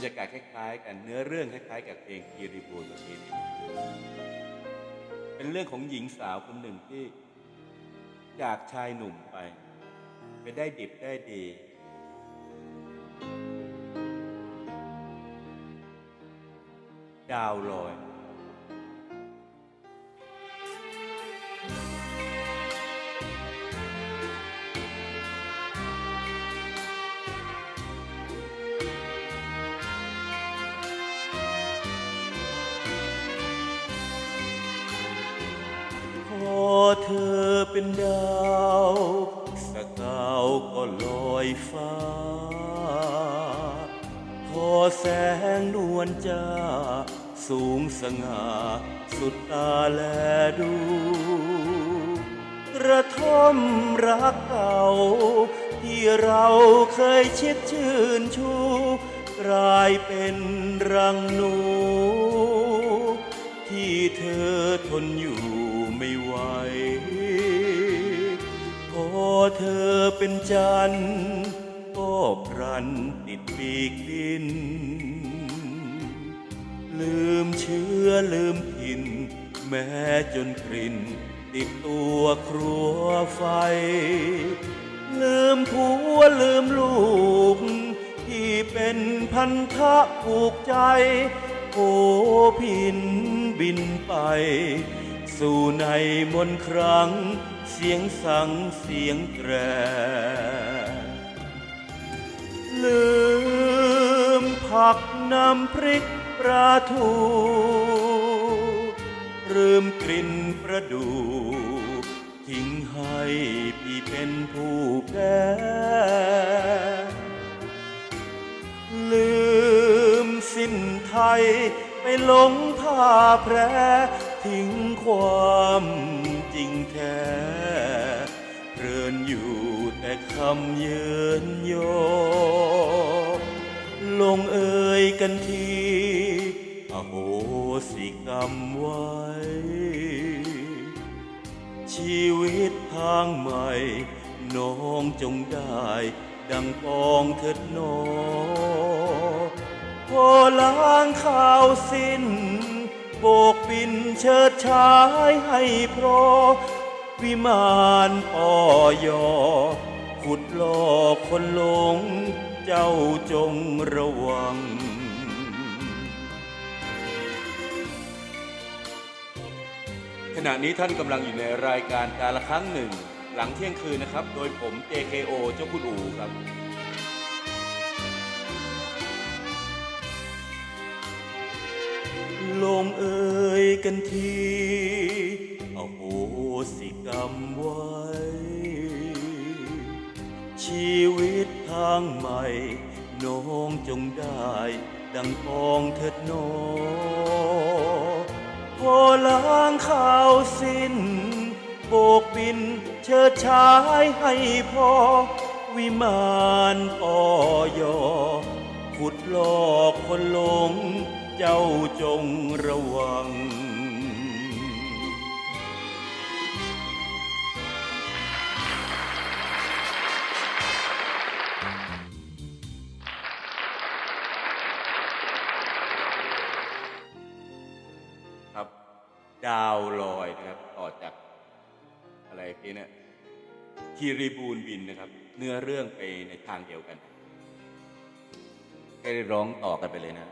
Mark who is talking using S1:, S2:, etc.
S1: รยากาศคล้ายๆกันเนื้อเรื่องคล้ายๆ กับเพลงคีรีบูนเมื่อกี้นี้เป็นเรื่องของหญิงสาวคนหนึ่งที่จากชายหนุ่มไป ไปได้ดิบได้ดี ดาวลอย ธอเป็นดาวสกาวก็ลอยฟ้า พอแสงนวลจ้า สูงสง่า สุดตาแลดู กระท่อมรักเก่า ที่เราเคยชิดชื่นชูกลายเป็นรังหนู ที่เธอทนอยู่ เป็นจันก็พรันติดปีกดิน ลืมเชื้อลืมถิ่นแม้จนกลิ่น ติดตัวครัวไฟ ลืมผัวลืมลูก ที่เป็นพันธะผูกใจโอพินบินไป สู่ในมนครั้ง เสียงสังเสียงแตรลืมผักน้ำพริกปลาทูลืมกลิ่นประดู ทิ้งให้พี่เป็นผู้แพ้ ไทย ไปหลงผ้าแพรทิ้งความจริงแท้เพลินอยู่แต่คำเยินยอลงเอ่ยกันทีอโหสิกรรมไว้ ชีวิตทางใหม่ น้องจงได้ ดังปองเถิดหนอง พอล้างข่าวสิ้น โบกบินเชิดชายให้พรวิมานปอยอ ขุดลอกคนหลง เจ้าจงระวังขณะนี้ท่านกำลังอยู่ในรายการการละครั้งหนึ่ง หลังเที่ยงคืนนะครับ โดยผม JKO เจ้าคุณอูครับ กันที เอาโหสิกรรมไว้ ชีวิตทางใหม่ น้องจงได้ ดังปองเถิดหนอพอล้างข่าวสิ้น โบกบินเชิดชายให้พอ วิมานปอยอขุดลอกคนหลง เจ้าจงระวัง ดาวลอยนะครับ ต่อจากอะไรพี่เนี่ยคีรีบูนบินนะครับ เนื้อเรื่องไปในทางเดียวกันก็ได้ร้องต่อกันไปเลยนะ